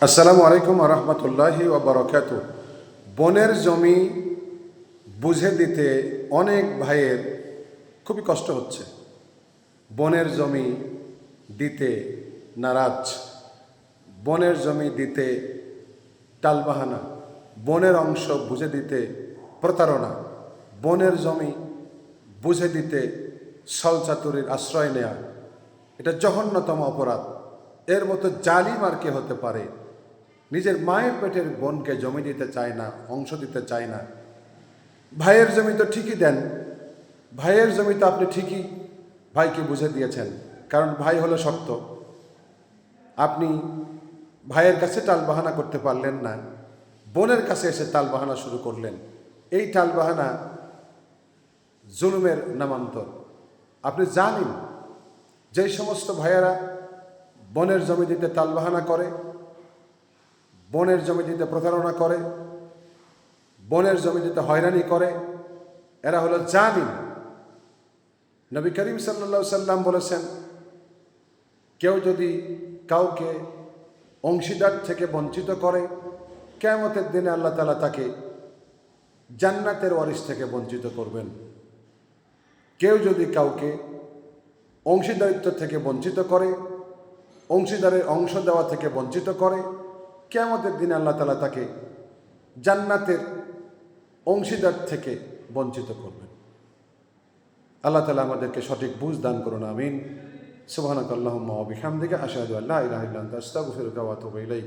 আসসালামু আলাইকুম রহমতুল্লাহি ওবরকাত বনের জমি বুঝে দিতে অনেক ভাইয়ের খুবই কষ্ট হচ্ছে। বনের জমি দিতে নারাজ। বনের জমি দিতে টালবাহানা। বনের অংশ বুঝে দিতে প্রতারণা। বনের জমি বুঝে দিতে ছলচাতুরির আশ্রয় নেয়া। এটা জঘন্যতম অপরাধ। এর মতো জালিম আর কে হতে পারে? নিজের মায়ের পেটের বোনকে জমি দিতে চায় না, অংশ দিতে চায় না। ভাইয়ের জমি তো ঠিকই দেন, ভাইয়ের জমি তো আপনি ঠিকই ভাইকে বুঝে দিয়েছেন, কারণ ভাই হলো শক্ত আপনি ভাইয়ের কাছে টাল বাহানা করতে পারলেন না, বোনের কাছে এসে টাল বাহানা শুরু করলেন। এই টাল বাহানা জুলুমের নামান্তর। আপনি জানেন যেই সমস্ত ভাইয়েরা বনের জমি দিতে তালবাহানা করে বনের জমি দিতে প্রতারণা করে, বনের জমি দিতে হয়রানি করে। এরা হলো জালিম। নবী করিম সাল্লা সাল্লাম বলেছেন, কেউ যদি কাউকে অংশীদার থেকে বঞ্চিত করে কেমতের দিনে আল্লাহ তালা তাকে জান্নাতের ওয়ারিস থেকে বঞ্চিত করবেন। কেউ যদি কাউকে অংশীদারিত্ব থেকে বঞ্চিত করে, অংশীদারের অংশ দেওয়া থেকে বঞ্চিত করে কেমতের দিন আল্লাহ তালা তাকে জান্নাতের অংশীদার থেকে বঞ্চিত করবেন। আল্লাহ তালা আমাদেরকে সঠিক বুঝ দান করুন, আমিন। সুবাহ আল্লাহ মহাবিখাম দিকে আশাহ আল্লাহ ইলাহ ইল্লাহ আস্তাগফিরুকা ওয়া গাওয়াত